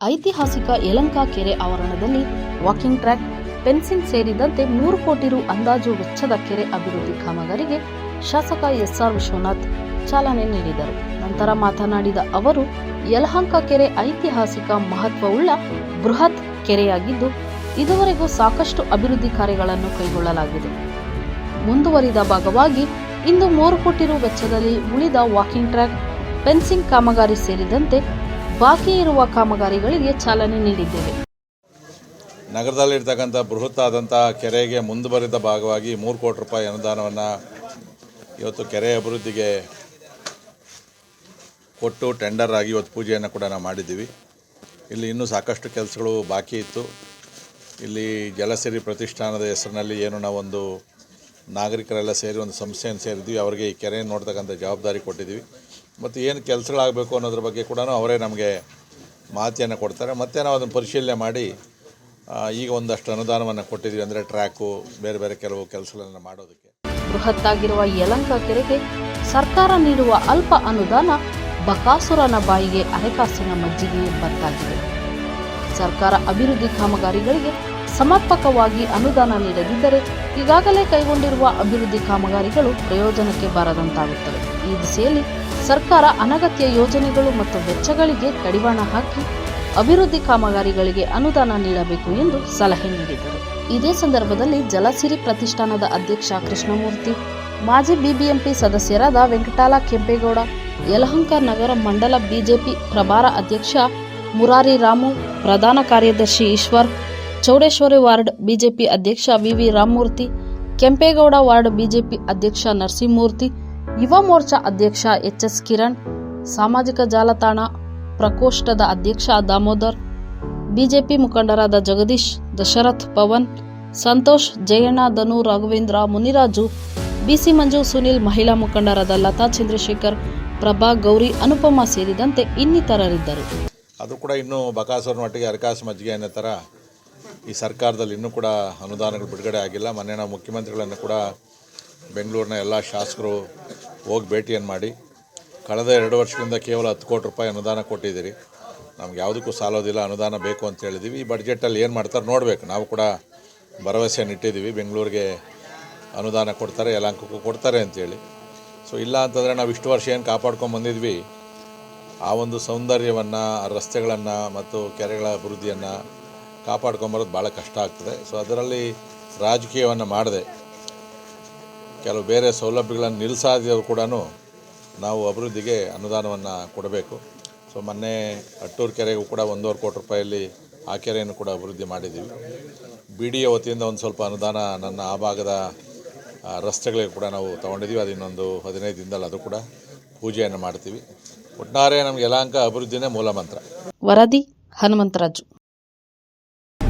ಐತಿಹಾಸಿಕ ಯಲಂಕಾ ಕೆರೆ ಆವರಣದಲ್ಲಿ ವಾಕಿಂಗ್ ಟ್ರ್ಯಾಕ್ ಫೆನ್ಸಿಂಗ್ ಸೇರಿದಂತೆ ಮೂರು ಕೋಟಿ ರು ಅಂದಾಜು ವೆಚ್ಚದ ಕೆರೆ ಅಭಿವೃದ್ಧಿ ಕಾಮಗಾರಿಗೆ ಶಾಸಕ ಎಸ್ಆರ್ ವಿಶ್ವನಾಥ್ ಚಾಲನೆ ನೀಡಿದರು. ನಂತರ ಮಾತನಾಡಿದ ಅವರು, ಯಲಹಂಕ ಕೆರೆ ಐತಿಹಾಸಿಕ ಮಹತ್ವವುಳ್ಳ ಬೃಹತ್ ಕೆರೆಯಾಗಿದ್ದು, ಇದುವರೆಗೂ ಸಾಕಷ್ಟು ಅಭಿವೃದ್ಧಿ ಕಾರ್ಯಗಳನ್ನು ಕೈಗೊಳ್ಳಲಾಗಿದೆ. ಮುಂದುವರಿದ ಭಾಗವಾಗಿ, ಇಂದು ಮೂರು ಕೋಟಿ ರು ವೆಚ್ಚದಲ್ಲಿ ಉಳಿದ ವಾಕಿಂಗ್ ಟ್ರ್ಯಾಕ್ ಫೆನ್ಸಿಂಗ್ ಕಾಮಗಾರಿ ಸೇರಿದಂತೆ ಬಾಕಿ ಇರುವ ಕಾಮಗಾರಿಗಳಿಗೆ ಚಾಲನೆ ನೀಡಿದ್ದೇವೆ. ನಗರದಲ್ಲಿರ್ತಕ್ಕಂಥ ಬೃಹತ್ ಆದಂಥ ಕೆರೆಗೆ ಮುಂದುವರೆದ ಭಾಗವಾಗಿ ಮೂರು ಕೋಟಿ ರೂಪಾಯಿ ಅನುದಾನವನ್ನು ಇವತ್ತು ಕೆರೆ ಅಭಿವೃದ್ಧಿಗೆ ಕೊಟ್ಟು ಟೆಂಡರ್ ಆಗಿ ಇವತ್ತು ಪೂಜೆಯನ್ನು ಕೂಡ ನಾವು ಮಾಡಿದ್ದೀವಿ. ಇಲ್ಲಿ ಇನ್ನೂ ಸಾಕಷ್ಟು ಕೆಲಸಗಳು ಬಾಕಿ ಇತ್ತು. ಇಲ್ಲಿ ಜಲಸಿರಿ ಪ್ರತಿಷ್ಠಾನದ ಹೆಸರಿನಲ್ಲಿ ಏನು ನಾವೊಂದು ನಾಗರಿಕರೆಲ್ಲ ಸೇರಿ ಒಂದು ಸಂಸ್ಥೆಯನ್ನು ಸೇರಿದ್ವಿ. ಅವರಿಗೆ ಈ ಕೆರೆಯನ್ನು ನೋಡ್ತಕ್ಕಂಥ ಜವಾಬ್ದಾರಿ ಕೊಟ್ಟಿದ್ದೀವಿ. ಮತ್ತು ಏನು ಕೆಲಸಗಳಾಗಬೇಕು ಅನ್ನೋದ್ರ ಬಗ್ಗೆ ಕೂಡ ಅವರೇ ನಮಗೆ ಮಾಹಿತಿಯನ್ನು ಕೊಡ್ತಾರೆ. ಮತ್ತು ನಾವು ಅದನ್ನು ಪರಿಶೀಲನೆ ಮಾಡಿ ಈಗ ಒಂದಷ್ಟು ಅನುದಾನವನ್ನು ಕೊಟ್ಟಿದ್ವಿ ಅಂದರೆ ಟ್ರ್ಯಾಕು, ಬೇರೆ ಬೇರೆ ಕೆಲವು ಕೆಲಸಗಳನ್ನು ಮಾಡೋದಕ್ಕೆ. ಬೃಹತ್ತಾಗಿರುವ ಯಲಂಕ ಕೆರೆಗೆ ಸರ್ಕಾರ ನೀಡುವ ಅಲ್ಪ ಅನುದಾನ ಬಕಾಸುರನ ಬಾಯಿಗೆ ಅರೆಕಾಸಿನ ಮಜ್ಜಿಗೆ ಎಂಬಂತಾಗಿದೆ ಸರ್ಕಾರ ಅಭಿವೃದ್ಧಿ ಕಾಮಗಾರಿಗಳಿಗೆ ಸಮರ್ಪಕವಾಗಿ ಅನುದಾನ ನೀಡದಿದ್ದರೆ ಈಗಾಗಲೇ ಕೈಗೊಂಡಿರುವ ಅಭಿವೃದ್ಧಿ ಕಾಮಗಾರಿಗಳು ಪ್ರಯೋಜನಕ್ಕೆ ಬಾರದಂತಾಗುತ್ತವೆ. ಈ ದಿಸೆಯಲ್ಲಿ ಸರ್ಕಾರ ಅನಗತ್ಯ ಯೋಜನೆಗಳು ಮತ್ತು ವೆಚ್ಚಗಳಿಗೆ ಕಡಿವಾಣ ಹಾಕಿ ಅಭಿವೃದ್ಧಿ ಕಾಮಗಾರಿಗಳಿಗೆ ಅನುದಾನ ನೀಡಬೇಕು ಎಂದು ಸಲಹೆ ನೀಡಿದರು. ಇದೇ ಸಂದರ್ಭದಲ್ಲಿ ಜಲಸಿರಿ ಪ್ರತಿಷ್ಠಾನದ ಅಧ್ಯಕ್ಷ ಕೃಷ್ಣಮೂರ್ತಿ, ಮಾಜಿ ಬಿಬಿಎಂಪಿ ಸದಸ್ಯರಾದ ವೆಂಕಟಾಲ ಕೆಂಪೇಗೌಡ ಯಲಹಂಕ ನಗರ ಮಂಡಲ ಬಿಜೆಪಿ ಪ್ರಭಾರ ಅಧ್ಯಕ್ಷ ಮುರಾರಿ ರಾಮು, ಪ್ರಧಾನ ಕಾರ್ಯದರ್ಶಿ ಈಶ್ವರ್ ಚೌಡೇಶ್ವರಿ ವಾರ್ಡ್ ಬಿಜೆಪಿ ಅಧ್ಯಕ್ಷ ವಿವಿ ರಾಮಮೂರ್ತಿ, ಕೆಂಪೇಗೌಡ ವಾರ್ಡ್ ಬಿಜೆಪಿ ಅಧ್ಯಕ್ಷ ನರಸಿಂಹಮೂರ್ತಿ, ಯುವ ಮೋರ್ಚಾ ಅಧ್ಯಕ್ಷ ಎಚ್ ಎಸ್ ಕಿರಣ್, ಸಾಮಾಜಿಕ ಜಾಲತಾಣ ಪ್ರಕೋಷ್ಠದ ಅಧ್ಯಕ್ಷ ದಾಮೋದರ್, ಬಿಜೆಪಿ ಮುಖಂಡರಾದ ಜಗದೀಶ್, ದಶರಥ್ ಪವನ್, ಸಂತೋಷ್, ಜಯಣ್ಣ, ಧನು, ರಾಘವೇಂದ್ರ, ಮುನಿರಾಜು, ಬಿಸಿ ಮಂಜು, ಸುನಿಲ್, ಮಹಿಳಾ ಮುಖಂಡರಾದ ಲತಾ ಚಂದ್ರಶೇಖರ್, ಪ್ರಭಾ ಗೌರಿ, ಅನುಪಮ ಸೇರಿದಂತೆ ಇನ್ನಿತರರಿದ್ದರು. ಅದು ಕೂಡ ಇನ್ನು ಬಕಾಸುರನ ಮಟ್ಟಿಗೆ ಅರಕಾಸು ಮಜ್ಜಿಗೆ ಅನ್ನೋ ಥರ ಈ ಸರ್ಕಾರದಲ್ಲಿ ಇನ್ನೂ ಕೂಡ ಅನುದಾನಗಳು ಬಿಡುಗಡೆ ಆಗಿಲ್ಲ. ಮೊನ್ನೆ ನಾವು ಮುಖ್ಯಮಂತ್ರಿಗಳನ್ನು ಕೂಡ ಬೆಂಗಳೂರಿನ ಎಲ್ಲ ಶಾಸಕರು ಹೋಗಿ ಭೇಟಿಯನ್ನು ಮಾಡಿ, ಕಳೆದ ಎರಡು ವರ್ಷದಿಂದ ಕೇವಲ ಹತ್ತು ಕೋಟಿ ರೂಪಾಯಿ ಅನುದಾನ ಕೊಟ್ಟಿದ್ದೀರಿ. ನಮ್ಗೆ ಯಾವುದಕ್ಕೂ ಸಾಲೋದಿಲ್ಲ, ಅನುದಾನ ಬೇಕು ಅಂತ ಹೇಳಿದ್ದೀವಿ. ಈ ಬಡ್ಜೆಟಲ್ಲಿ ಏನು ಮಾಡ್ತಾರೆ ನೋಡಬೇಕು. ನಾವು ಕೂಡ ಭರವಸೆಯನ್ನು ಇಟ್ಟಿದ್ದೀವಿ. ಬೆಂಗಳೂರಿಗೆ ಅನುದಾನ ಕೊಡ್ತಾರೆ ಯಲಾಂಕಕ್ಕೂ ಕೊಡ್ತಾರೆ ಅಂತೇಳಿ ಸೊ ಇಲ್ಲ ಅಂತಂದರೆ ನಾವು ಇಷ್ಟು ವರ್ಷ ಏನು ಕಾಪಾಡ್ಕೊಂಡು ಬಂದಿದ್ವಿ. ಆ ಒಂದು ಸೌಂದರ್ಯವನ್ನು ರಸ್ತೆಗಳನ್ನು ಮತ್ತು ಕೆರೆಗಳ ಅಭಿವೃದ್ಧಿಯನ್ನು ಕಾಪಾಡ್ಕೊಂಬರೋದು ಭಾಳ ಕಷ್ಟ ಆಗ್ತದೆ. ಸೊ ಅದರಲ್ಲಿ ರಾಜಕೀಯವನ್ನು ಮಾಡದೆ. ಕೆಲವು ಬೇರೆ ಸೌಲಭ್ಯಗಳನ್ನು ನಿಲ್ಲಿಸಾದ್ರು ಕೂಡ ನಾವು ಅಭಿವೃದ್ಧಿಗೆ ಅನುದಾನವನ್ನು ಕೊಡಬೇಕು. ಸೊ ಮೊನ್ನೆ ಅಟ್ಟೂರು ಕೆರೆಗೂ ಕೂಡ ಒಂದೂವರೆ ಕೋಟಿ ರೂಪಾಯಲ್ಲಿ ಆ ಕೆರೆಯನ್ನು ಕೂಡ ಅಭಿವೃದ್ಧಿ ಮಾಡಿದ್ದೀವಿ. ಬಿ ಡಿ ವತಿಯಿಂದ ಒಂದು ಸ್ವಲ್ಪ ಅನುದಾನ ನನ್ನ ಆ ಭಾಗದ ರಸ್ತೆಗಳಿಗೆ ಕೂಡ ನಾವು ತೊಗೊಂಡಿದ್ದೀವಿ. ಅದು ಇನ್ನೊಂದು ಹದಿನೈದು ದಿನದಲ್ಲಿ ಅದು ಕೂಡ ಪೂಜೆಯನ್ನು ಮಾಡ್ತೀವಿ. ಒಟ್ಟಾರೆ ನಮಗೆ ಯಲಾಂಕ ಅಭಿವೃದ್ಧಿನೇ ಮೂಲ ಮಂತ್ರ. ವರದಿ ಹನುಮಂತರಾಜು.